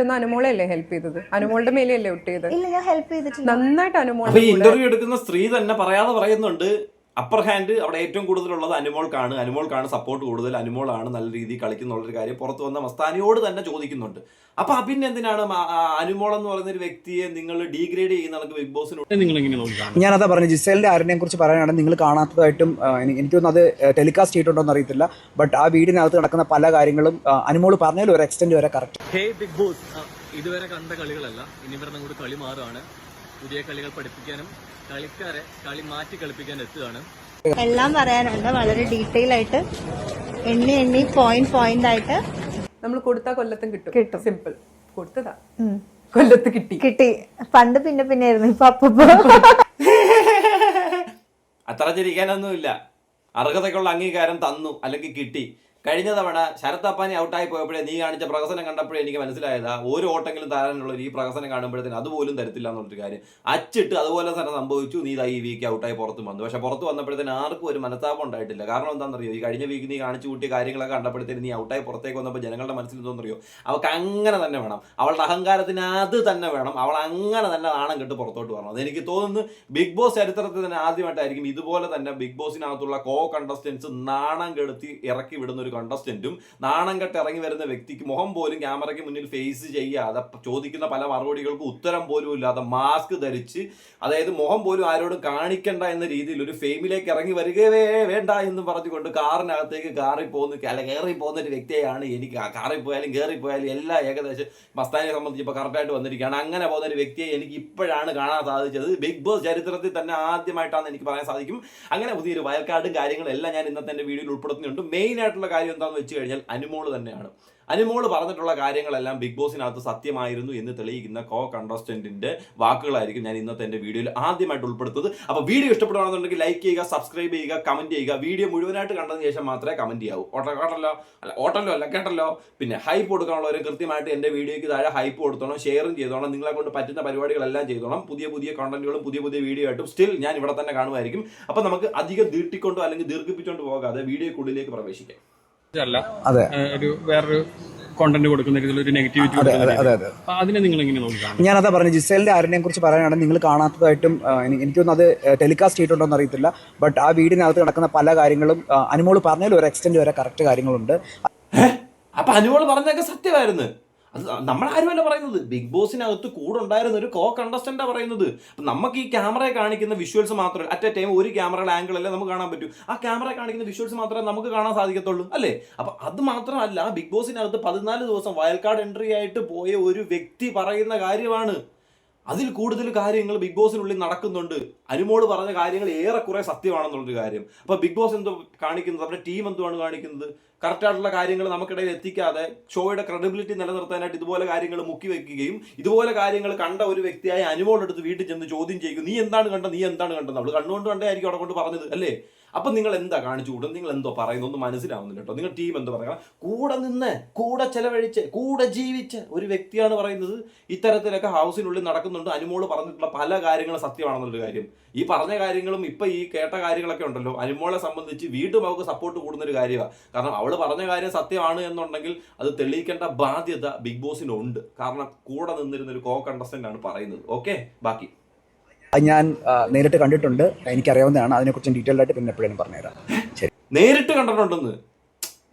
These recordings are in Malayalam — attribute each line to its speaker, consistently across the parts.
Speaker 1: ഒന്ന് അനുമോളല്ലേ ഹെൽപ്പ് ചെയ്തത്? അനുമോളുടെ മേലെയല്ലേ ഒട്ടിയത്?
Speaker 2: ഇല്ല ഞാൻ ഹെൽപ്പ് ചെയ്തിട്ടില്ല.
Speaker 1: നന്നായിട്ട് അനുമോൾ
Speaker 3: അപ്പൊ ഈ ഇന്റർവ്യൂ എടുക്കുന്ന സ്ത്രീ തന്നെ പറയാതെ പറയുന്നുണ്ട് അപ്പർ ഹാൻഡ് അവിടെ ഏറ്റവും കൂടുതലുള്ളത് അനുമോൾക്കാണ്. അനുമോൾക്കാണ് സപ്പോർട്ട് കൂടുതൽ. അനുമോളാണ് നല്ല രീതിയിൽ കളിക്കുന്നുള്ളൊരു കാര്യം പുറത്തു വന്ന മസ്താനിയോട് തന്നെ ചോദിക്കുന്നുണ്ട്. അപ്പൊ പിന്നെ എന്തിനാണ് അനുമോൾ എന്ന് പറയുന്ന ഒരു വ്യക്തിയെ നിങ്ങൾ ഡീഗ്രേഡ് ചെയ്യുന്ന കണക്ക് ബിഗ് ബോസിനോട്
Speaker 4: നിങ്ങൾ എങ്ങനെ നോക്കിക്കാണും
Speaker 5: ഞാനതാ പറഞ്ഞു ജിസേലിന്റെ ആരിനെ കുറിച്ച് പറയാനാണ്. നിങ്ങൾ കാണാത്തതായിട്ടും ആ, എനി- എനിക്ക് തോന്നുന്നു അത് ടെലികാസ്റ്റ് ചെയ്തിട്ടുണ്ടോ എന്ന് അറിയത്തില്ല. ബട്ട് ആ വീടിനകത്ത് നടക്കുന്ന പല കാര്യങ്ങളും അനുമോൾ പറഞ്ഞാലും ഒരു എക്സ്റ്റെന്റ് വരെ കറക്റ്റ്
Speaker 4: ഹേ ബിഗ് ബോസ്. ഇതുവരെ കണ്ട കളികളല്ല. ഇനി വരുന്ന കൂടി കളി മാറുകയാണ് പുതിയ കളികൾ പഠിപ്പിക്കാനും കളിക്കാരെ കളി മാറ്റി കളിപ്പിക്കാൻ എത്തുകയാണ്.
Speaker 2: എല്ലാം പറയാനുണ്ട്. വളരെ ഡീറ്റെയിൽ ആയിട്ട്. എണ്ണി എണ്ണി പോയിന്റ് പോയിന്റ് ആയിട്ട്.
Speaker 1: നമ്മൾ കൊടുത്ത കൊല്ലത്തും കിട്ടും.
Speaker 2: കിട്ടും.
Speaker 1: സിമ്പിൾ കൊടുത്തതാ. കൊല്ലത്ത് കിട്ടി.
Speaker 2: കിട്ടി. പണ്ട് പിന്നെ പിന്നെ ആയിരുന്നു ഇപ്പൊ അപ്പൊ
Speaker 3: അത്ര ചിരിക്കാനൊന്നുമില്ല. അർഹതയ്ക്കുള്ള അംഗീകാരം തന്നു. അല്ലെങ്കിൽ കിട്ടി. കഴിഞ്ഞ തവണ ശരത്തപ്പാനി ഔട്ടായി പോയപ്പോഴേ നീ കാണിച്ച പ്രഹസനം കണ്ടപ്പോഴേ എനിക്ക് മനസ്സിലായതാ ഒരു ഓട്ടെങ്കിലും തരാനുള്ള ഈ പ്രഹസനം കാണുമ്പോഴത്തേന് അതുപോലും തരത്തില്ല എന്നുള്ളൊരു കാര്യം. അച്ചിട്ട് അതുപോലെ തന്നെ സംഭവിച്ചു. നീ ഈ വീക്ക് ഔട്ടായി പുറത്ത് വന്നു. പക്ഷെ പുറത്ത് വന്നപ്പോഴത്തേന് ആർക്കും ഒരു മനസ്താപം ഉണ്ടായിട്ടില്ല. കാരണം എന്താണെന്നറിയോ? ഈ കഴിഞ്ഞ വീക്ക് നീ കാണിച്ചു കൂട്ടിയ കാര്യങ്ങളൊക്കെ കണ്ടപ്പോഴത്തേന് നീ ഔട്ടായി പുറത്തേക്ക് വന്നപ്പോൾ ജനങ്ങളുടെ മനസ്സിൽ എന്തോന്നറിയോ? അവൾക്ക് അങ്ങനെ തന്നെ വേണം. അവളുടെ അഹങ്കാരത്തിന് അത് തന്നെ വേണം. അവൾ അങ്ങനെ തന്നെ നാണം കെട്ട് പുറത്തോട്ട് വരണം. അതെനിക്ക് തോന്നുന്നു ബിഗ് ബോസ് ചരിത്രത്തിൽ തന്നെ ആദ്യമായിട്ടായിരിക്കും ഇതുപോലെ തന്നെ ബിഗ് ബോസിനകത്തുള്ള കോ കണ്ടസ്റ്റൻസ് നാണം കെടുത്തി ഇറക്കി വിടുന്ന ഒരു കണ്ടസ്റ്റന്റും നാണം കെട്ട് ഇറങ്ങി വരുന്ന വ്യക്തിക്ക് മുഖം പോലും ക്യാമറയ്ക്ക് മുന്നിൽ ഫേസ് ചെയ്യാതെ ചോദിക്കുന്ന പല മറുപടികൾക്കും ഉത്തരം പോലും ഇല്ലാതെ മാസ്ക് ധരിച്ച് അതായത് മുഖം പോലും ആരോടും കാണിക്കണ്ട എന്ന രീതിയിൽ ഒരു ഫെയിമിലേക്ക് ഇറങ്ങി വരികയേ വേണ്ട എന്ന് പറഞ്ഞുകൊണ്ട് കാറിനകത്തേക്ക് കാറി പോകുന്ന അല്ല കയറി പോകുന്ന ഒരു വ്യക്തിയാണ് എനിക്ക് കാറി കാറിൽ പോയാലും കയറി പോയാലും എല്ലാം ഏകദേശം മസ്താനെ സംബന്ധിച്ച് ഇപ്പോൾ കറക്റ്റായിട്ട് വന്നിരിക്കുകയാണ്. അങ്ങനെ പോകുന്ന ഒരു വ്യക്തിയെ എനിക്ക് ഇപ്പോഴാണ് കാണാൻ സാധിച്ചത്. ബിഗ് ബോസ് ചരിത്രത്തിൽ തന്നെ ആദ്യമായിട്ടാണ് എനിക്ക് പറയാൻ സാധിക്കും. അങ്ങനെ പുതിയൊരു വയൽക്കാടും കാര്യങ്ങളും എല്ലാം ഞാൻ ഇന്നത്തെ എന്റെ വീഡിയോയിൽ ഉൾപ്പെടുത്തുന്നുണ്ട്. മെയിൻ ആയിട്ടുള്ള കാര്യം എന്താണെന്ന് വെച്ച് കഴിഞ്ഞാൽ അനുമോൾ തന്നെയാണ്. അനുമോൾ പറഞ്ഞിട്ടുള്ള കാര്യങ്ങളെല്ലാം ബിഗ് ബോസിനകത്ത് സത്യമായിരുന്നു എന്ന് തെളിയിക്കുന്ന കോ കണ്ടസ്റ്റന്റിന്റെ വാക്കുകളായിരിക്കും ഞാൻ ഇന്നത്തെ എന്റെ വീഡിയോയിൽ ആദ്യമായിട്ട് ഉൾപ്പെടുത്തത് അപ്പോൾ വീഡിയോ ഇഷ്ടപ്പെടുകയാണെന്നുണ്ടെങ്കിൽ ലൈക്ക് ചെയ്യുക സബ്സ്ക്രൈബ് ചെയ്യുക കമന്റ് ചെയ്യുക. വീഡിയോ മുഴുവനായിട്ട് കണ്ടതിന് ശേഷം മാത്രമേ കമന്റ് ചെയ്യാവൂ. ഓട്ടോ കേട്ടല്ലോ? അല്ല ഓട്ടല്ലോ അല്ല കേട്ടല്ലോ? പിന്നെ ഹൈപ്പ് കൊടുക്കാനുള്ളവർ കൃത്യമായിട്ട് എന്റെ വീഡിയോയ്ക്ക് താഴെ ഹൈപ്പ് കൊടുത്തോണം ഷെയറും ചെയ്തോണം നിങ്ങളെ കൊണ്ട് പറ്റുന്ന പരിപാടികളെല്ലാം ചെയ്തോണം. പുതിയ പുതിയ കണ്ടന്റുകളും പുതിയ പുതിയ വീഡിയോ ആയിട്ടും സ്റ്റിൽ ഞാൻ ഇവിടെ തന്നെ കാണുമായിരിക്കും. അപ്പോൾ നമുക്ക് അധികം ദീർട്ടിക്കൊണ്ടോ അല്ലെങ്കിൽ ദീർഘിപ്പിച്ചുകൊണ്ട് പോകാതെ വീഡിയോക്കുള്ളിലേക്ക് പ്രവേശിക്കാം.
Speaker 4: അല്ല
Speaker 5: അതെ.
Speaker 4: ഒരു വേറൊരു കോണ്ടന്റ് കൊടുക്കുന്ന നെഗറ്റിവിറ്റി അതിനെ നിങ്ങൾ എങ്ങനെ നോക്കിക്കാണും?
Speaker 5: ഞാനതാ പറഞ്ഞു ജിസേലിന്റെ ആരിനെ കുറിച്ച് പറയാനാണ് നിങ്ങൾ കാണാത്തതായിട്ടും ആ, എനി- എനിക്ക് തോന്നുന്നു അത് ടെലികാസ്റ്റ് ചെയ്തിട്ടുണ്ടോ എന്ന് അറിയത്തില്ല. ബട്ട് ആ വീടിനകത്ത് നടക്കുന്ന പല കാര്യങ്ങളും അനുമോൾ പറഞ്ഞാലും ഒരു എക്സ്റ്റെന്റ് വരെ കറക്റ്റ് കാര്യങ്ങളുണ്ട്.
Speaker 3: അപ്പൊ അനുമോൾ പറഞ്ഞൊക്കെ സത്യമായിരുന്നു. അത് നമ്മളാരുമല്ല പറയുന്നത്. ബിഗ് ബോസിനകത്ത് കൂടെ ഉണ്ടായിരുന്ന ഒരു കോ കണ്ടസ്റ്റന്റാ പറയുന്നത്. അപ്പം നമുക്ക് ഈ ക്യാമറയെ കാണിക്കുന്ന വിഷ്വൽസ് മാത്രമല്ല അറ്റ് എ ടൈം ഒരു ക്യാമറയുടെ ആംഗിൾ അല്ലേ നമുക്ക് കാണാൻ പറ്റൂ. ആ ക്യാമറ കാണിക്കുന്ന വിഷ്വൽസ് മാത്രമേ നമുക്ക് കാണാൻ സാധിക്കത്തുള്ളൂ അല്ലേ? അപ്പം അത് മാത്രമല്ല ബിഗ് ബോസിനകത്ത് പതിനാല് ദിവസം വയൽക്കാട് എൻട്രി ആയിട്ട് പോയ ഒരു വ്യക്തി പറയുന്ന കാര്യമാണ്. അതിൽ കൂടുതൽ കാര്യങ്ങൾ ബിഗ് ബോസിനുള്ളിൽ നടക്കുന്നുണ്ട്. അനുമോൾ പറഞ്ഞ കാര്യങ്ങൾ ഏറെക്കുറെ സത്യമാണെന്നുള്ളൊരു കാര്യം. അപ്പോൾ ബിഗ് ബോസ് എന്തോ കാണിക്കുന്നത് അവരുടെ ടീം എന്തുവാണ് കാണിക്കുന്നത്? കറക്റ്റ് ആയിട്ടുള്ള കാര്യങ്ങൾ നമുക്കിടയിൽ എത്തിക്കാതെ ഷോയുടെ ക്രെഡിബിലിറ്റി നിലനിർത്താനായിട്ട് ഇതുപോലെ കാര്യങ്ങൾ മുക്കി വെക്കുകയും ഇതുപോലെ കാര്യങ്ങൾ കണ്ട ഒരു വ്യക്തിയായ അനുമോളെടുത്ത് വീട്ടിൽ ചെന്ന് ചോദ്യം ചെയ്യുക നീ എന്താണ് കണ്ടത്? നീ എന്താണ് കണ്ടത്? അവൾ കണ്ടുകൊണ്ട് കണ്ടായിരിക്കും അവിടെ കൊണ്ട് പറഞ്ഞത് അല്ലേ? അപ്പൊ നിങ്ങൾ എന്താ കാണിച്ചു കൂടും നിങ്ങൾ എന്തോ പറയുന്നു? ഒന്നും മനസ്സിലാവുന്നില്ല കേട്ടോ. നിങ്ങൾ ടീം എന്തോ പറയുക കൂടെ നിന്ന് കൂടെ ചെലവഴിച്ച് കൂടെ ജീവിച്ച് ഒരു വ്യക്തിയാണ് പറയുന്നത്. ഇത്തരത്തിലൊക്കെ ഹൗസിനുള്ളിൽ നടക്കുന്നുണ്ട്. അനുമോൾ പറഞ്ഞിട്ടുള്ള പല കാര്യങ്ങളും സത്യമാണെന്നുള്ള കാര്യം. ഈ പറഞ്ഞ കാര്യങ്ങളും ഇപ്പൊ ഈ കേട്ട കാര്യങ്ങളൊക്കെ ഉണ്ടല്ലോ. അനുമോളെ സംബന്ധിച്ച് വീണ്ടും അവൾക്ക് സപ്പോർട്ട് കൂടുന്ന ഒരു കാര്യമാണ് കാരണം അവൾ പറഞ്ഞ കാര്യം സത്യമാണ് എന്നുണ്ടെങ്കിൽ അത് തെളിയിക്കേണ്ട ബാധ്യത ബിഗ് ബോസിനുണ്ട്. കാരണം കൂടെ നിന്നിരുന്ന ഒരു കോ കണ്ടസ്റ്റന്റ് ആണ് പറയുന്നത്. ഓക്കെ ബാക്കി.
Speaker 5: അത് ഞാൻ നേരിട്ട് കണ്ടിട്ടുണ്ട്. എനിക്കറിയാവുന്നതാണ്. അതിനെക്കുറിച്ച് ഡീറ്റെയിൽഡ് ആയിട്ട് പിന്നെ എപ്പോഴും പറഞ്ഞുതരാം. ശരി.
Speaker 3: നേരിട്ട് കണ്ടിട്ടുണ്ടെന്ന്?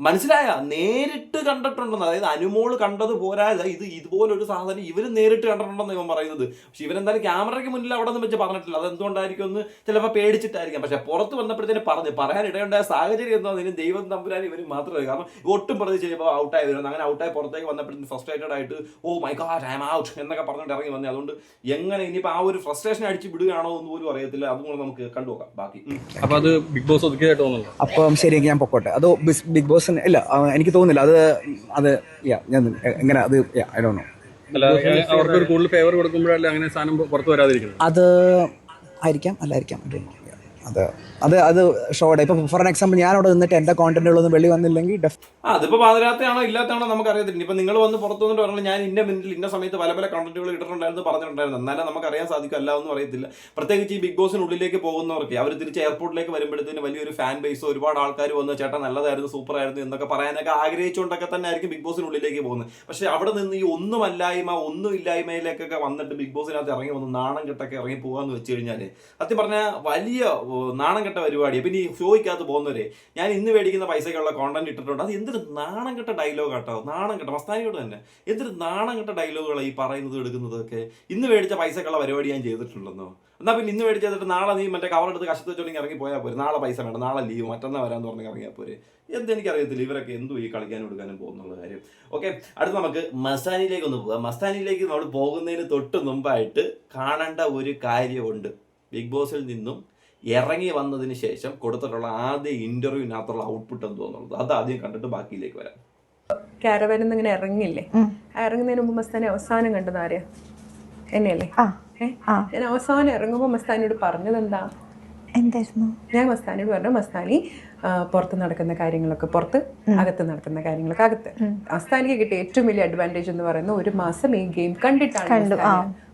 Speaker 3: മനസ്സിലായ? നേരിട്ട് കണ്ടിട്ടുണ്ടെന്ന്. അതായത് അനുമോൾ കണ്ടത് പോരാതെ ഇത് ഇതുപോലൊരു സാധനം ഇവർ നേരിട്ട് കണ്ടിട്ടുണ്ടെന്ന് ഇവൻ പറയുന്നത്. പക്ഷെ ഇവരെന്തായാലും ക്യാമറയ്ക്ക് മുന്നിൽ അവിടെ നിന്ന് വെച്ച് പറഞ്ഞിട്ടില്ല. അത് എന്തുകൊണ്ടായിരിക്കും ഒന്ന് ചിലപ്പോൾ പേടിച്ചിട്ടായിരിക്കാം. പക്ഷെ പുറത്ത് വന്നപ്പോഴത്തേന് പറഞ്ഞു പറയാൻ ഇടയുണ്ടായ സാഹചര്യം എന്താണെന്ന് ദൈവം തമ്പുരാൻ ഇവർ മാത്രമേ കാരണം ഒട്ടും പ്രതി ചെയ്യുമ്പോൾ ഔട്ടായി വരുന്നത്. അങ്ങനെ ഔട്ടായി പുറത്തേക്ക് വന്നപ്പോഴത്തേന് ഫ്രസ്ട്രേറ്റഡ് ആയിട്ട് ഓ my god I am out എന്നൊക്കെ പറഞ്ഞിട്ട് ഇറങ്ങി വന്നേ. അതുകൊണ്ട് എങ്ങനെ ഇനിയിപ്പോൾ ആ ഒരു ഫ്രസ്ട്രേഷൻ അടിച്ച് വിടുകയാണോ എന്ന് പോലും അറിയത്തില്ല. അതുകൊണ്ട് നമുക്ക് കണ്ടുപോകാം ബാക്കി. അപ്പോൾ
Speaker 4: അപ്പൊ അത് ബിഗ് ബോസ് ഒതുക്കിയതായിട്ട് തോന്നുന്നു
Speaker 5: അപ്പം ശരിയെങ്കിൽ ഞാൻ പൊക്കോട്ടെ. അതോ ബിഗ് ബിസ്- ബിഗ് ഇല്ല എനിക്ക് തോന്നുന്നില്ല. അത് അത് യാ ഞാൻ എങ്ങനെ അത് ഐ ഡോ നോ
Speaker 4: അവർക്ക് കൂടുതൽ ഫേവർ കൊടുക്കുമ്പോഴല്ലേ അങ്ങനെ സാധനം പുറത്ത് വരാതിരിക്കുന്നത്?
Speaker 5: അത് ആയിരിക്കാം അല്ലായിരിക്കാം. അത്. അത് അത് ഷോടെ ഇപ്പം ഫോർ എക്സാമ്പിൾ ഞാൻ അവിടെ നിന്നിട്ട് എന്റെ കോണ്ടന്റുകളൊന്നും വെളി വന്നില്ലെങ്കിൽ
Speaker 3: അതിപ്പോ പാതിരാത്രിയാണോ ഇല്ലാത്തതാണോ നമുക്ക് അറിയത്തില്ല. ഇപ്പൊ നിങ്ങൾ വന്ന് പുറത്തു വന്നിട്ട് പറഞ്ഞാൽ ഞാൻ ഇന്ന മിനിറ്റിൽ ഇന്ന സമയത്ത് പല പല കണ്ടന്റുകൾ ഇട്ടിട്ടുണ്ടായിരുന്നു പറഞ്ഞിട്ടുണ്ടായിരുന്നു. എന്നാലും നമുക്ക് അറിയാൻ സാധിക്കും ഒന്നും അറിയത്തില്ല പ്രത്യേകിച്ച് ഈ ബിഗ് ബോസിനുള്ളിലേക്ക് പോകുന്നവർക്ക് അവർ തിരിച്ച് എയർപോർട്ടിലേക്ക് വരുമ്പോഴത്തേന് വലിയൊരു ഫാൻ ബേസ് ഒരുപാട് ആൾക്കാർ വന്ന് ചേട്ടൻ നല്ലതായിരുന്നു സൂപ്പർ ആയിരുന്നു എന്നൊക്കെ പറയാനൊക്കെ ആഗ്രഹിച്ചുകൊണ്ടൊക്കെ തന്നെ ആയിരിക്കും ബിഗ് ബോസിനുള്ളിലേക്ക് പോകുന്നത്. പക്ഷെ അവിടെ നിന്ന് ഈ ഒന്നുമല്ലായ്മ ഒന്നും ഇല്ലായ്മയിലേക്കൊക്കെ വന്നിട്ട് ബിഗ് ബോസിനകത്ത് ഇറങ്ങി വന്ന് നാണം കെട്ടൊക്കെ ഇറങ്ങി പോകാന്ന് വെച്ച് കഴിഞ്ഞാൽ സത്യം പറഞ്ഞാൽ വലിയ നാണം കെട്ട പരിപാടി. പിന്നെ ഇനി പോകുന്നവരെ ഞാൻ ഇന്ന് മേടിക്കുന്ന പൈസയ്ക്കുള്ള കോണ്ടന്റ് ഇട്ടിട്ടുണ്ട്. അത് എന്തൊരു നാണം കെട്ട ഡയലോഗ് കേട്ടോ നാണം കെട്ട മസ്താനിയോട് തന്നെ. എന്തൊരു നാണം കെട്ട ഡയലോഗുകളാണ് ഈ പറയുന്നത് എടുക്കുന്നതൊക്കെ. ഇന്ന് മേടിച്ച പൈസക്കുള്ള പരിപാടി ഞാൻ ചെയ്തിട്ടുണ്ടെന്നോ? എന്നാൽ പിന്നെ ഇന്ന് മേടിച്ച് നാളെ നീ മറ്റേ കവർ എടുത്ത് കശത്ത് വെച്ചോണ്ടെങ്കിൽ ഇറങ്ങി പോയാൽ പോരെ. നാളെ പൈസ വേണ്ട നാളെ ലീവ് മറ്റന്നാൾ വരാമെന്ന് പറഞ്ഞ് ഇറങ്ങിയാൽ പോരെ. എന്തെനിക്കറിയത്തില്ല ഇവരൊക്കെ എന്തു ഈ കളിക്കാനും എടുക്കാനും പോകുന്നുള്ള കാര്യം. ഓക്കെ അടുത്ത് നമുക്ക് മസ്താനിയിലേക്ക് ഒന്ന് പോകാം മസ്താനിയിലേക്ക് നമ്മൾ പോകുന്നതിന് തൊട്ട് മുമ്പായിട്ട് കാണേണ്ട ഒരു കാര്യമുണ്ട്. ബിഗ് ബോസിൽ നിന്നും ഇറങ്ങി വന്നതിന് ശേഷം കൊടുത്തിട്ടുള്ള ആദ്യ ഇന്റർവ്യൂവിനകത്തുള്ള ഔട്ട്പുട്ട് എന്ന് തോന്നുന്നത് അത് ആദ്യം കണ്ടിട്ട് ബാക്കിയിലേക്ക് വരാം.
Speaker 1: ക്യാരവനിൽ നിന്ന് ഇങ്ങനെ ഇറങ്ങില്ലേ ഇറങ്ങുന്നതിന് മുമ്പ് മസ്താനെ അവസാനം കണ്ടത് ആരെയാ എന്നെയല്ലേ?
Speaker 2: ആ.
Speaker 1: ഞാൻ അവസാനം ഇറങ്ങുമ്പോൾ മസ്താനിയോട് പറഞ്ഞത് എന്താ
Speaker 2: എന്തായിരുന്നു?
Speaker 1: ഞാൻ മസ്താനിയോട് പറഞ്ഞു മസ്താനി പുറത്ത് നടക്കുന്ന കാര്യങ്ങളൊക്കെ പുറത്ത് അകത്ത് നടക്കുന്ന കാര്യങ്ങളൊക്കെ അകത്ത്. മസ്താനിക്ക് കിട്ടിയ ഏറ്റവും വലിയ അഡ്വാന്റേജ് എന്ന് പറയുന്നത് ഒരു മാസം ഈ ഗെയിം കണ്ടിട്ടാണ്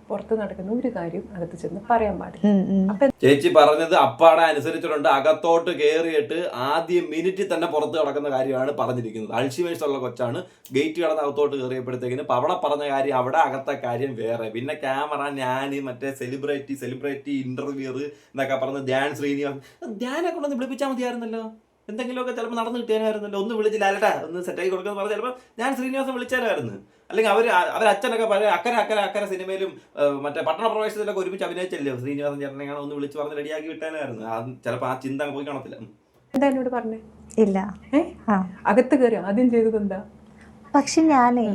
Speaker 1: പുറത്ത് നടക്കുന്ന ഒരു കാര്യം അകത്ത് ചെന്ന് പറയാൻ പാടില്ല. അപ്പൊ
Speaker 3: ചേച്ചി പറഞ്ഞത് അപ്പാടെ അനുസരിച്ചിട്ടുണ്ട്. അകത്തോട്ട് കയറിയിട്ട് ആദ്യ മിനിറ്റിൽ തന്നെ പുറത്ത് കിടക്കുന്ന കാര്യമാണ് പറഞ്ഞിരിക്കുന്നത്. അൾഷിമേഴ്സ് ഉള്ള കൊച്ചാണ്. ഗേറ്റ് കടന്ന് അകത്തോട്ട് കയറിയപ്പോഴത്തേക്കിന് അവിടെ പറഞ്ഞ കാര്യം അവിടെ അകത്തെ കാര്യം വേറെ. പിന്നെ ക്യാമറ ഞാൻ മറ്റേ സെലിബ്രിറ്റി സെലിബ്രിറ്റി ഇന്റർവ്യൂർ എന്നൊക്കെ പറഞ്ഞ് ധ്യാൻ ശ്രീനിവാസ് ധ്യാനൊക്കെ കൊണ്ടൊന്ന് വിളിപ്പിച്ചാൽ മതിയായിരുന്നല്ലോ. എന്തെങ്കിലുമൊക്കെ ചിലപ്പോൾ നടന്നു കിട്ടിയാനായിരുന്നല്ലോ. ഒന്ന് വിളിച്ച് ലാലട്ടാ ഒന്ന് സെറ്റാക്കി കൊടുക്കുന്ന പറഞ്ഞാൽ ചിലപ്പോൾ ഞാൻ ശ്രീനിവാസം വിളിച്ചാലായിരുന്നു അല്ലെങ്കിൽ അവർ അവർ അച്ഛനൊക്കെ പഴയ അക്കര അക്കര അക്കര സിനിമയിലും മറ്റേ പട്ടണ പ്രവേശത്തിലൊക്കെ ഒരുമിച്ച് അഭിനയിച്ചല്ലേ? ശ്രീനിവാസൻ ചേട്ടനെയാണ് ഒന്ന് വിളിച്ച് പറഞ്ഞ് റെഡിയാക്കി വിട്ടാനായിരുന്നു ആ ചിലപ്പോൾ ആ ചിന്ത പോയി കാണത്തില്ല.
Speaker 1: എന്താ എന്നോട് പറഞ്ഞേ?
Speaker 2: ഇല്ല.
Speaker 1: അകത്ത് കയറി ആദ്യം ചെയ്തത് എന്താ?
Speaker 2: പക്ഷെ ഞാനേ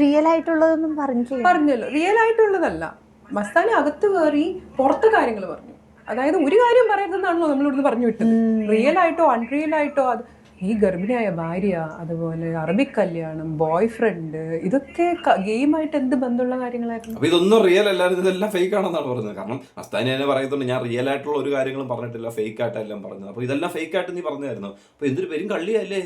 Speaker 2: റിയൽ ആയിട്ടുള്ളതൊന്നും പറഞ്ഞു
Speaker 1: പറഞ്ഞല്ലോ. റിയൽ ആയിട്ടുള്ളതല്ല മസ്താന അകത്ത് കയറി പുറത്തെ കാര്യങ്ങൾ പറഞ്ഞു. അതായത് ഒരു കാര്യം പറയരുതെന്നാണല്ലോ നമ്മളിവിടുന്ന് പറഞ്ഞു വിട്ടത്. റിയൽ ആയിട്ടോ അൺറിയൽ ആയിട്ടോ അത് ഈ ഗർഭിണിയായ ഭാര്യ അതുപോലെ അറബി കല്യാണം ബോയ് ഫ്രണ്ട് ഇതൊക്കെ ഗെയിമായിട്ട് എന്ത് ബന്ധമുള്ള കാര്യങ്ങളായിരുന്നു?
Speaker 3: അപ്പൊ ഇതൊന്നും റിയൽ അല്ലായിരുന്നു ഇതെല്ലാം ഫേക്ക് ആണെന്നാണ് പറയുന്നത് കാരണം അസ്താനി തന്നെ പറയുന്നുണ്ട് ഞാൻ റിയൽ ആയിട്ടുള്ള ഒരു കാര്യങ്ങളും പറഞ്ഞിട്ടില്ല ഫേക്ക് ആയിട്ടെല്ലാം പറഞ്ഞത്. അപ്പൊ ഇതെല്ലാം ഫേക്ക് ആയിട്ട് നീ പറഞ്ഞായിരുന്നു. അപ്പൊ എന്തൊരു പേരും കള്ളിയല്ലേ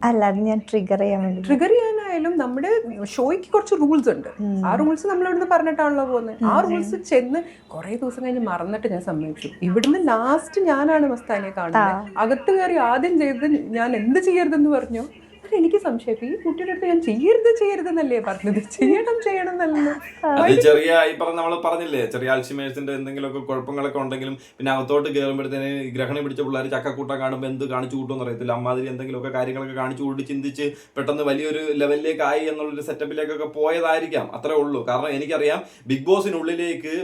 Speaker 2: അല്ല അത് ഞാൻ ട്രിഗർ ചെയ്യാൻ വേണ്ടി
Speaker 1: ട്രിഗർ ചെയ്യാനായാലും നമ്മുടെ ഷോയ്ക്ക് കുറച്ച് റൂൾസ് ഉണ്ട്. ആ റൂൾസ് നമ്മൾ ഇവിടുന്ന് പറഞ്ഞിട്ടാണല്ലോ പോകുന്നത്? ആ റൂൾസ് ചെന്ന് കുറെ ദിവസം കഴിഞ്ഞ് മറന്നിട്ട് ഞാൻ സമ്മതിച്ചു. ഇവിടുന്ന് ലാസ്റ്റ് ഞാനാണ് മസ്താനിയെ കാണുന്നത്. അകത്ത് കയറി ആദ്യം ചെയ്തത് ഞാൻ എന്ത് ചെയ്യരുതെന്ന് പറഞ്ഞു. അല്ല എനിക്ക് സംശയം ഈ കുട്ടിയുടെ അടുത്ത് ഞാൻ ചെയ്യരുത് ചെയ്യരുതെന്നല്ലേ പറഞ്ഞത്? ചെയ്യണം ചെയ്യണം എന്നല്ലേ?
Speaker 3: അത് ചെറിയ ഈ പറഞ്ഞ നമ്മൾ പറഞ്ഞില്ലേ ചെറിയ അൽഷിമേഴ്സിന്റെ എന്തെങ്കിലുമൊക്കെ കുഴപ്പങ്ങളൊക്കെ ഉണ്ടെങ്കിലും പിന്നെ അകത്തോട്ട് കയറുമ്പോഴത്തേന് ഗ്രഹണം പിടിച്ച പിള്ളേർ ചക്കക്കൂട്ടം കാണുമ്പോൾ എന്ത് കാണിച്ചു കൂട്ടുമെന്ന് അറിയത്തില്ല. അമ്മാതിരി എന്തെങ്കിലുമൊക്കെ കാര്യങ്ങളൊക്കെ കാണിച്ചു കൂട്ടി ചിന്തിച്ച് പെട്ടെന്ന് വലിയൊരു ലെവലിലേക്ക് ആയി എന്നുള്ളൊരു സെറ്റപ്പിലേക്കൊക്കെ പോയതായിരിക്കാം അത്രേ ഉള്ളൂ. കാരണം എനിക്കറിയാം ബിഗ് ബോസിനുള്ളിലേക്ക്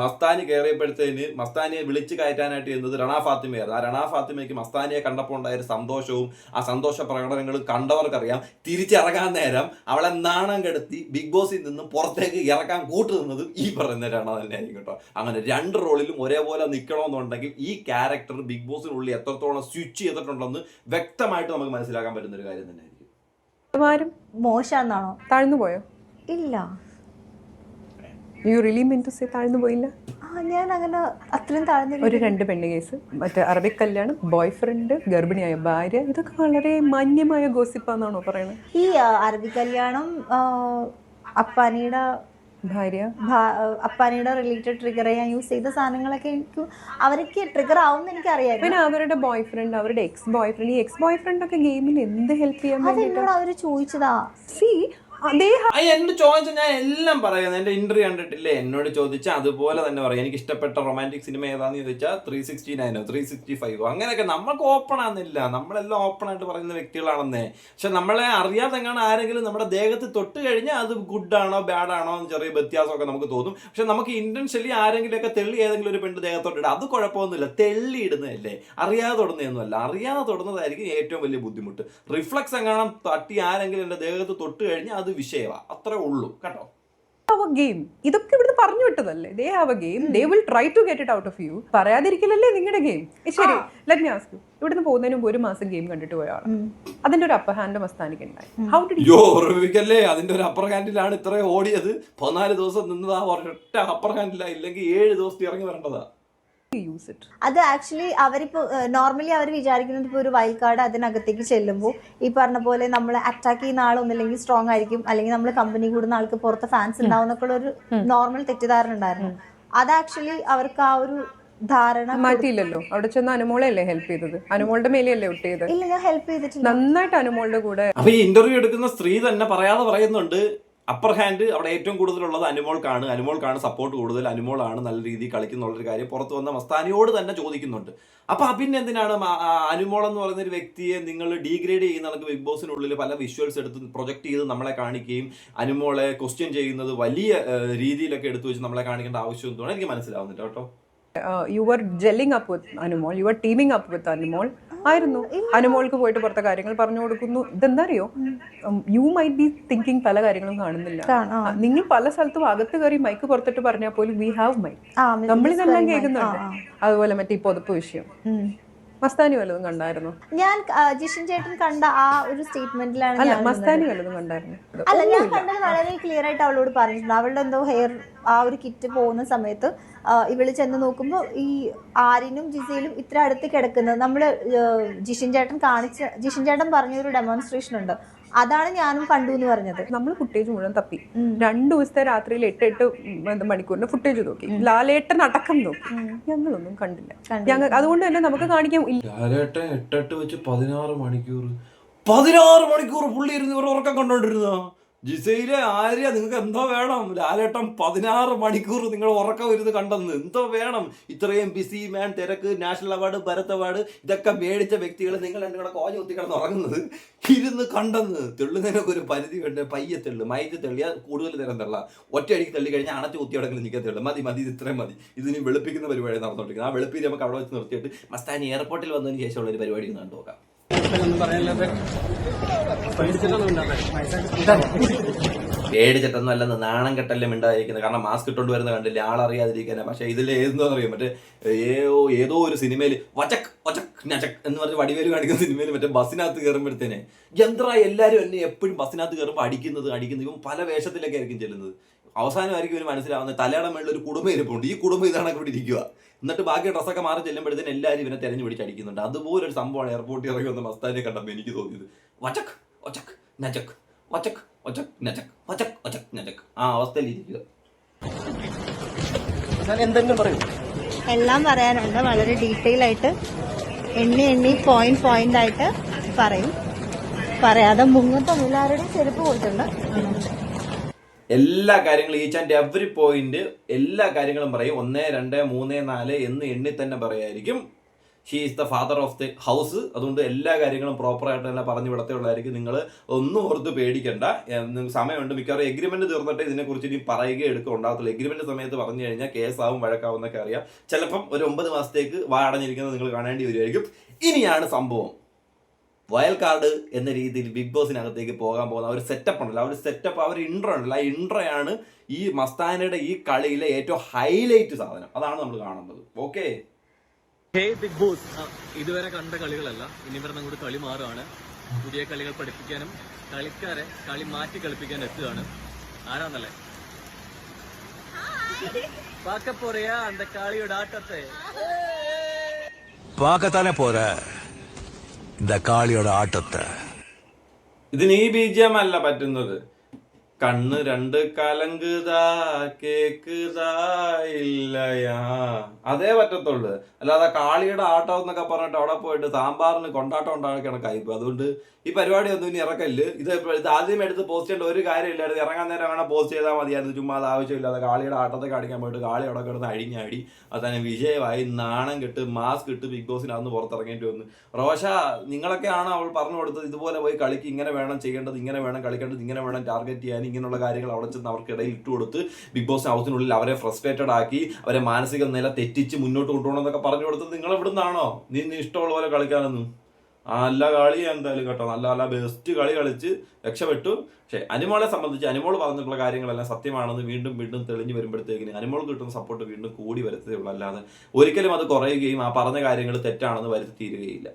Speaker 3: മസ്താനി കയറിയപ്പോഴത്തേന് മസ്താനിയെ വിളിച്ച് കയറ്റാനായിട്ട് എന്നത് രണാ ഫാത്തിമയായിരുന്നു. ആ രണാ ഫാത്തിമയ്ക്ക് മസ്താനിയെ കണ്ടപ്പോൾ ഉണ്ടായ ഒരു സന്തോഷവും ആ സന്തോഷ പ്രകടനങ്ങളും കണ്ടവർക്കറിയാം. തിരിച്ചിറങ്ങാൻ നേരം അവളെ നാണം കെടുത്തി ബിഗ് ബോസിൽ നിന്നും പുറത്തേക്ക് ഇറക്കാൻ കൂട്ടു നിന്നതും ഈ പറയുന്ന രണ തന്നെയായിരിക്കും കേട്ടോ. അങ്ങനെ രണ്ട് റോളിലും ഒരേപോലെ നിൽക്കണമെന്നുണ്ടെങ്കിൽ ഈ ക്യാരക്ടർ ബിഗ് ബോസിനുള്ളിൽ എത്രത്തോളം സ്വിച്ച് ചെയ്തിട്ടുണ്ടെന്ന് വ്യക്തമായിട്ട് നമുക്ക് മനസ്സിലാക്കാൻ പറ്റുന്ന ഒരു കാര്യം തന്നെയായിരിക്കും.
Speaker 2: മോശമെന്നാണോ
Speaker 1: താഴ്ന്നു പോയോ
Speaker 2: ഇല്ല.
Speaker 1: You really mean to say താഴ്ന്നു പോയില്ല?
Speaker 2: ഞാൻ അങ്ങനെ അത്രയും താഴ്ന്നു
Speaker 1: ഒരു രണ്ട് പെണ്ണ് കേസ്. മറ്റേ അറബിക് കല്യാണം ബോയ് ഫ്രണ്ട് ഗർഭിണിയായ ഭാര്യ ഇതൊക്കെ വളരെ മാന്യമായ ഗോസിപ്പാന്നാണോ പറയുന്നത്
Speaker 2: ഈ അറബിക് അറബി കല്യാണം അപ്പാനിയുടെ
Speaker 1: ഭാര്യ?
Speaker 2: അപ്പാനിയുടെ റിലേറ്റഡ് ട്രിഗർ ചെയ്യാൻ യൂസ് ചെയ്ത സാധനങ്ങളൊക്കെ എനിക്ക് അവർക്ക് ട്രിഗർ ആവും എനിക്ക് അറിയാം
Speaker 1: പിന്നെ അവരുടെ ബോയ് ഫ്രണ്ട് അവരുടെ എക്സ് ബോയ് ഫ്രണ്ട് ഈ എക്സ് ബോയ് ഫ്രണ്ട് ഒക്കെ ഗെയിമിൽ എന്ത് ഹെൽപ്പ് ചെയ്യാൻ
Speaker 2: അവർ ചോദിച്ചതാ.
Speaker 1: സി
Speaker 3: എന്നോട് ചോദിച്ച ഞാൻ എല്ലാം പറയുന്നത് എന്റെ ഇന്റർവ്യൂ കണ്ടിട്ടില്ലേ? എന്നോട് ചോദിച്ച അതുപോലെ തന്നെ പറയാം. എനിക്ക് ഇഷ്ടപ്പെട്ട റൊമാന്റിക് സിനിമ ഏതാന്ന് ചോദിച്ചാൽ ത്രീ സിക്സ്റ്റി നയനോ ത്രീ സിക്സ്റ്റി ഫൈവോ അങ്ങനെയൊക്കെ നമ്മൾക്ക് ഓപ്പൺ ആണെന്നില്ല നമ്മളെല്ലാം ഓപ്പൺ ആയിട്ട് പറയുന്ന വ്യക്തികളാണെന്നേ. പക്ഷെ നമ്മളെ അറിയാതെങ്ങാണ് ആരെങ്കിലും നമ്മുടെ ദേഹത്ത് തൊട്ട് കഴിഞ്ഞാൽ അത് ഗുഡ് ആണോ ബാഡ് ആണോ എന്ന് ചെറിയ വ്യത്യാസമൊക്കെ നമുക്ക് തോന്നും. പക്ഷെ നമുക്ക് ഇന്റൻഷ്യലി ആരെങ്കിലുമൊക്കെ തെള്ളി ഏതെങ്കിലും ഒരു പെണ്ണ് ദേഹത്തോട്ട് ഇടുക അത് കുഴപ്പമൊന്നുമില്ല. തെള്ളി ഇടുന്നതല്ലേ. അറിയാതെ തൊടുന്നതൊന്നുമല്ല അറിയാതെ തൊടുന്നതായിരിക്കും ഏറ്റവും വലിയ ബുദ്ധിമുട്ട്. റിഫ്ലക്സ് എങ്ങാനും തട്ടി ആരെങ്കിലും എന്റെ ദേഹത്ത് തൊട്ട് കഴിഞ്ഞാൽ അത് വിഷയമാണ് അത്രേ ഉള്ളൂ. കേട്ടോ?
Speaker 1: ഹാവ് എ ഗെയിം ഇതൊക്കെ ഇവിടുന്ന് പറഞ്ഞു വിട്ടതല്ലേ? They have a game they will try to get it out of you പറയാതിരിക്കലല്ലേ നിങ്ങളുടെ ഗെയിം ശരി ലെറ്റ് മീ ആസ്ക് യു ഇവിടുന്ന് പോകുന്നതിന് മുമ്പ് ഒരു മാസം ഗെയിം കണ്ടിട്ട് പോയ ആളാണ് അതിന്റെ ഒരു അപ്പർ ഹാൻഡ് മസ്താനിക്ക് ഉണ്ടായി. ഹൗ ഡിഡ്
Speaker 3: യോ ഓർമ്മിക്കല്ലേ അതിന്റെ ഒരു അപ്പർ ഹാൻഡിലാണ് ഇത്രയും ഓടിയത്. പതിനാല് ദിവസം നിന്നത് ആ ഒരൊറ്റ അപ്പർ ഹാൻഡിലാ ഇല്ലെങ്കിൽ ഏഴ് ദിവസത്തെ ഇറങ്ങി വരേണ്ടതാ.
Speaker 2: അത് ആക്ച്വലി അവരിപ്പോ നോർമലി അവർ വിചാരിക്കുന്നത് ഇപ്പോൾ ഒരു വൈൽഡ് കാർഡ് അതിനകത്തേക്ക് ചെല്ലുമ്പോൾ ഈ പറഞ്ഞ പോലെ നമ്മൾ അറ്റാക്ക് ചെയ്യുന്ന ആളൊന്നില്ലെങ്കിൽ സ്ട്രോങ് ആയിരിക്കും. അല്ലെങ്കിൽ നമ്മൾ കമ്പനി കൂടുന്ന ആൾക്ക് പുറത്ത് ഫാൻസ് ഉണ്ടാവും എന്നൊക്കെ ഒരു നോർമൽ തെറ്റിദ്ധാരണ ഉണ്ടായിരുന്നു. അത് ആക്ച്വലി അവർക്ക് ആ ഒരു ധാരണ
Speaker 1: മാറ്റിയില്ലല്ലോ. അവിടെ ചെന്ന് അനുമോളല്ലേ ഹെൽപ്പ് ചെയ്തത്? അനുമോളുടെ മേലെയല്ലേ ഒട്ടിയത്?
Speaker 2: ഇല്ല ഞാൻ ഹെൽപ്പ് ചെയ്തിട്ടില്ല.
Speaker 1: നന്നായിട്ട് അനുമോളുടെ കൂടെ
Speaker 3: അപ്പൊ ഈ ഇന്റർവ്യൂ എടുക്കുന്ന സ്ത്രീ തന്നെ പറയാതെ പറയുന്നുണ്ട് അപ്പർ ഹാൻഡ് അവിടെ ഏറ്റവും കൂടുതലുള്ളത് അനുമോൾക്കാണ്. അനുമോൾക്കാണ് സപ്പോർട്ട് കൂടുതൽ. അനുമോളാണ് നല്ല രീതിയിൽ കളിക്കുന്നുള്ളൊരു കാര്യം പുറത്തു വന്ന മസ്താനിയോട് തന്നെ ചോദിക്കുന്നുണ്ട്. അപ്പൊ ആ പിന്നെ എന്തിനാണ് അനുമോൾ എന്ന് പറയുന്ന ഒരു വ്യക്തിയെ നിങ്ങൾ ഡീഗ്രേഡ് ചെയ്യുന്ന കണക്ക് ബിഗ് ബോസിനുള്ളിൽ പല വിഷ്വൽസ് എടുത്ത് പ്രൊജക്ട് ചെയ്ത് നമ്മളെ കാണിക്കുകയും അനുമോളെ ക്വസ്റ്റ്യൻ ചെയ്യുന്നത് വലിയ രീതിയിലൊക്കെ എടുത്തു വെച്ച് നമ്മളെ കാണിക്കേണ്ട ആവശ്യം എന്തുകൊണ്ട് എനിക്ക് മനസ്സിലാവുന്നില്ല കേട്ടോ.
Speaker 1: You are gelling up with Anumol you are teaming up with Anumol ആയിരുന്നു. അനുമോൾക്ക് പോയിട്ട് പുറത്തെ കാര്യങ്ങൾ പറഞ്ഞു കൊടുക്കുന്നു. ഇതെന്താ അറിയോ യു മൈറ്റ് ബി തിങ്കിങ് പല കാര്യങ്ങളും കാണുന്നില്ല. നിങ്ങൾ പല സ്ഥലത്തും അകത്ത് കയറി മൈക്ക് പുറത്തിട്ട് പറഞ്ഞാൽ പോലും വി ഹാവ് മൈക്ക് നമ്മളിതെല്ലാം കേൾക്കുന്നുണ്ട്. അതുപോലെ മറ്റേ ഈ പൊതുപ്പ് വിഷയം. മസ്താനി വല്ലതും കണ്ടായിരുന്നു?
Speaker 2: ഞാൻ ജിഷൻ ചേട്ടൻ കണ്ട ആ ഒരു സ്റ്റേറ്റ്മെന്റിലാണ്
Speaker 1: അല്ല മസ്താനി വല്ലതും കണ്ടായിരുന്നു?
Speaker 2: അല്ല ഞാൻ കണ്ടത് വളരെ ക്ലിയർ ആയിട്ട് അവളോട് പറഞ്ഞിട്ടുണ്ട്. അവളുടെ എന്തോ ഹെയർ ആ ഒരു കിറ്റ് പോകുന്ന സമയത്ത് ഇവൾ ചെന്ന് നോക്കുമ്പോൾ ഈ ആരിനും ജിസയിലും ഇത്ര അടുത്ത് കിടക്കുന്നത്. നമ്മൾ ജിഷൻ ചേട്ടൻ കാണിച്ച ജിഷൻ ചേട്ടൻ പറഞ്ഞൊരു ഡെമോൺസ്ട്രേഷൻ ഉണ്ട്. അതാണ് ഞാനും കണ്ടു എന്ന് പറഞ്ഞത്.
Speaker 1: നമ്മൾ ഫുട്ടേജ് മുഴുവൻ തപ്പി. രണ്ടു ദിവസത്തെ രാത്രിയിൽ എട്ട് എട്ട് എന്താ മണിക്കൂറിന്റെ ഫുട്ടേജ് നോക്കി. ലാലേട്ടൻ അടക്കം നോക്കി. ഞങ്ങളൊന്നും കണ്ടില്ല. ഞങ്ങൾ അതുകൊണ്ട് തന്നെ നമുക്ക് കാണിക്കാൻ ഇല്ല.
Speaker 3: ലാലേട്ടൻ എട്ടെട്ട് വെച്ച് പതിനാറ് മണിക്കൂർ പതിനാറ് മണിക്കൂർ പുള്ളി ഇരുന്ന് ഇവർ ഉറക്കം കണ്ടോണ്ടിരുന്നോ ജിസയിലെ ആര്യ നിങ്ങൾക്ക് എന്തോ വേണം? ലാലേട്ടൻ പതിനാറ് മണിക്കൂർ നിങ്ങൾ ഉറക്കം ഇരുന്ന് കണ്ടെന്ന്. എന്തോ വേണം? ഇത്രയും ബിസി മാൻ തിരക്ക് നാഷണൽ അവാർഡ് ഭരത് അവാർഡ് ഇതൊക്കെ മേടിച്ച വ്യക്തികൾ നിങ്ങൾ എന്റെ കൂടെ കോഞ്ഞ കുത്തി കിടന്ന് ഉറങ്ങുന്നത്. ഇരുന്ന് കണ്ടെന്ന്. തെള്ളുന്നതിനൊക്കെ ഒരു പരിധി വേണ്ട പയ്യെ തെള്ളു മൈറ്റ് തെള്ളിയാൽ കൂടുതൽ നേരം തെള്ള. ഒറ്റയടിക്ക് തള്ളി കഴിഞ്ഞാൽ അണച്ച് കുത്തി അടക്കൽ നിൽക്കാൻ തെള്ളു. മതി മതി ഇത് ഇത്രയും മതി. ഇതിന് വെളുപ്പിക്കുന്ന പരിപാടി നടന്നുകൊണ്ടിരിക്കുന്നത് ആ വെളുപ്പിൽ നമുക്ക് അവിടെ വെച്ച് നിർത്തിയിട്ട് മസ്താനി എയർപോർട്ടിൽ വന്നതിന് ശേഷമുള്ള ഒരു പരിപാടി കണ്ടു നോക്കാം
Speaker 4: ഒന്നും പറയാനില്ലാതെ പേടിച്ചിട്ടൊന്നും ഉണ്ടാവില്ല
Speaker 3: പേടിച്ചിട്ടൊന്നും അല്ലെന്ന് നാണം കെട്ടല്ലേ മിണ്ടാതിരിക്കുന്നത് കാരണം മാസ്ക് ഇട്ടുകൊണ്ട് വരുന്ന കണ്ടില്ല? ആളറിയാതിരിക്കാനാ. പക്ഷെ ഇതിൽ ഏതെന്ന് അറിയാം മറ്റേ ഏതോ ഏതോ ഒരു സിനിമയിൽ വചക് വചക് നചക് എന്ന് പറഞ്ഞ് വടിവേൽ കാണിക്കുന്ന സിനിമയിൽ മറ്റേ ബസ്സിനകത്ത് കയറുമ്പോഴത്തേനെ യന്ത്ര എല്ലാവരും എന്നെ എപ്പോഴും ബസ്സിനകത്ത് കയറുമ്പോൾ അടിക്കുന്നത് അടിക്കുന്നത്. ഇവൻ പല വേഷത്തിലൊക്കെ ആയിരിക്കും ചെല്ലുന്നത്. അവസാനമായിരിക്കും ഇവന് മനസ്സിലാവുന്നത് തലയുടെ മേളിൽ ഒരു കുടുംബം ഇരിപ്പുണ്ട്. ഈ കുടുംബം ഇതാണ് ഇവിടെ ഇരിക്കുക എന്നിട്ട് ബാക്കി ഡ്രസ്സൊക്കെ മാറി ചെല്ലുമ്പോഴത്തേന് എല്ലാവരും ഇവനെ തെരഞ്ഞു പിടിച്ച് അടിക്കുന്നുണ്ട്. അതുപോലെ ഒരു സംഭവമാണ് എയർപോർട്ടിൽ ഇറങ്ങി വന്ന മസ്താനെ കണ്ടപ്പോൾ എനിക്ക് തോന്നിയത്. വച്ചക് ഒച്ചക് നജക് ഒച്ചക് ഒച്ചക് നജക് ഒച്ചക് ഒച്ചക് നജക്. ആ അവസ്ഥയിൽ ഇരിക്കുക
Speaker 2: എല്ലാം പറയാനുണ്ട്. വളരെ ഡീറ്റെയിൽ ആയിട്ട് എണ്ണി എണ്ണി പോയിന്റ് പോയിന്റ് ആയിട്ട് പറയും. പറയാതെ മുങ്ങത്തെ എല്ലാവരുടെയും ചെരുപ്പ് കൊടുത്തിട്ടുണ്ട്.
Speaker 3: എല്ലാ കാര്യങ്ങളും ഈച്ച് ആൻഡ് എവറി പോയിന്റ് എല്ലാ കാര്യങ്ങളും പറയും. ഒന്ന് രണ്ട് മൂന്ന് നാല് എന്ന് എണ്ണി തന്നെ പറയായിരിക്കും. She is the father of the house അതുകൊണ്ട് എല്ലാ കാര്യങ്ങളും പ്രോപ്പറായിട്ട് തന്നെ പറഞ്ഞു വിടത്തുള്ളതായിരിക്കും നിങ്ങൾ ഒന്നും ഓർത്ത് പേടിക്കണ്ട. സമയമുണ്ട്. മിക്കവാറും എഗ്രിമെന്റ് തീർന്നിട്ട് ഇതിനെക്കുറിച്ച് ഇനി പറയുക എടുക്കുക ഉണ്ടാകത്തുള്ളൂ എഗ്രിമെന്റ് സമയത്ത് പറഞ്ഞു കഴിഞ്ഞാൽ കേസാവും വഴക്കാവും എന്നൊക്കെ അറിയാം. ചിലപ്പം ഒരു ഒമ്പത് മാസത്തേക്ക് വാടഞ്ഞിരിക്കുന്നത് നിങ്ങൾ കാണേണ്ടി വരുമായിരിക്കും. ഇനിയാണ് സംഭവം. വയൽക്കാട് എന്ന രീതിയിൽ ബിഗ് ബോസിനകത്തേക്ക് പോകാൻ പോകുന്ന ഒരു സെറ്റപ്പ് ഉണ്ടല്ലോ. ആ ഒരു സെറ്റപ്പ് ആ ഒരു ഇൻട്രോ ഉണ്ടല്ലോ. ആ ഇൻട്രയാണ് ഈ മസ്താനയുടെ ഈ കളിയിലെ ഏറ്റവും ഹൈലൈറ്റ് സാധനം. അതാണ് നമ്മൾ കാണുന്നത്. ഓക്കെ
Speaker 4: ഹേ ബിഗ് ബോസ് ഇതുവരെ കണ്ട കളികളല്ല. ഇനി ഇവരെ നമ്മുടെ കളി മാറുകയാണ് പുതിയ കളികൾ പഠിപ്പിക്കാനും കളിക്കാരെ കളി മാറ്റി കളിപ്പിക്കാൻ എത്തുകയാണ് ആരാന്നല്ലേ? പാക്കപ്പോറിയാ അന്റെ കളിയുടെ ആട്ടത്തെ.
Speaker 6: പാക്കത്താനെ പോരാ. இந்த காளியோட ஆட்டத்தை
Speaker 3: ഇതിന് ഈ ബീജം അല്ല പറ്റുന്നത് കണ്ണ് രണ്ട് കലങ്കുതാ കേക്കുതാ ഇല്ലയാ. അതേ പറ്റത്തുള്ളൂ. അല്ലാതെ കാളിയുടെ ആട്ടം എന്നൊക്കെ പറഞ്ഞിട്ട് അവിടെ പോയിട്ട് സാമ്പാറിന് കൊണ്ടാട്ടം ഉണ്ടാക്കണ കയ്പ് അതുകൊണ്ട് ഈ പരിപാടി ഒന്നും ഇനി ഇറക്കല്ല്. ഇത് ഇത് ആദ്യം എടുത്ത് പോസ്റ്റ് ചെയ്യേണ്ട ഒരു കാര്യമില്ലായിരുന്നു. ഇറങ്ങാൻ നേരം വേണം പോസ്റ്റ് ചെയ്താൽ മതിയായിരുന്നു. ചുമ്മാ അത് ആവശ്യമില്ലാതെ കാളിയുടെ ആട്ടത്തെ കാണിക്കാൻ പോയിട്ട് കാളി അവിടെ കിടന്ന് അഴിഞ്ഞാടി അത് തന്നെ വിജയമായി. നാണം കെട്ട് മാസ്ക് ഇട്ട് ബിഗ് ബോസിനകത്ത് പുറത്തിറങ്ങേണ്ടി വന്നു. റോഷ നിങ്ങളൊക്കെയാണ് അവൾ പറഞ്ഞു കൊടുത്തത്? ഇതുപോലെ പോയി കളിക്ക്. ഇങ്ങനെ വേണം ചെയ്യേണ്ടത് ഇങ്ങനെ വേണം കളിക്കേണ്ടത് ഇങ്ങനെ വേണം ടാർഗറ്റ് ചെയ്യാൻ. ഇങ്ങനെയുള്ള കാര്യങ്ങൾ അവിടെ ചെന്ന് അവർക്കിടയിൽ ഇട്ട് കൊടുത്ത് ബിഗ് ബോസ് ഹൗസിനുള്ളിൽ അവരെ ഫ്രസ്ട്രേറ്റഡ് ആക്കി അവരെ മാനസിക നില തെറ്റിച്ച് മുന്നോട്ട് കൊണ്ടുപോകണം എന്നൊക്കെ പറഞ്ഞു കൊടുത്തത് നിങ്ങൾ എവിടുന്നാണോ നീ നീ ഇഷ്ടമുള്ള പോലെ കളിക്കാനൊന്നും. നല്ല കളി എന്തായാലും കേട്ടോ. നല്ല നല്ല ബെസ്റ്റ് കളി കളിച്ച് രക്ഷപ്പെട്ടു. പക്ഷേ അനിമോളെ സംബന്ധിച്ച് അനിമോൾ പറഞ്ഞിട്ടുള്ള കാര്യങ്ങളെല്ലാം സത്യമാണെന്ന് വീണ്ടും വീണ്ടും തെളിഞ്ഞു വരുമ്പോഴത്തേക്കിന് അനിമോൾ കിട്ടുന്ന സപ്പോർട്ട് വീണ്ടും കൂടി വരത്തേ ഉള്ളൂ. അല്ലാതെ ഒരിക്കലും അത് കുറയുകയും ആ പറഞ്ഞ കാര്യങ്ങൾ തെറ്റാണെന്ന് വരുത്തി തീരുകയില്ല.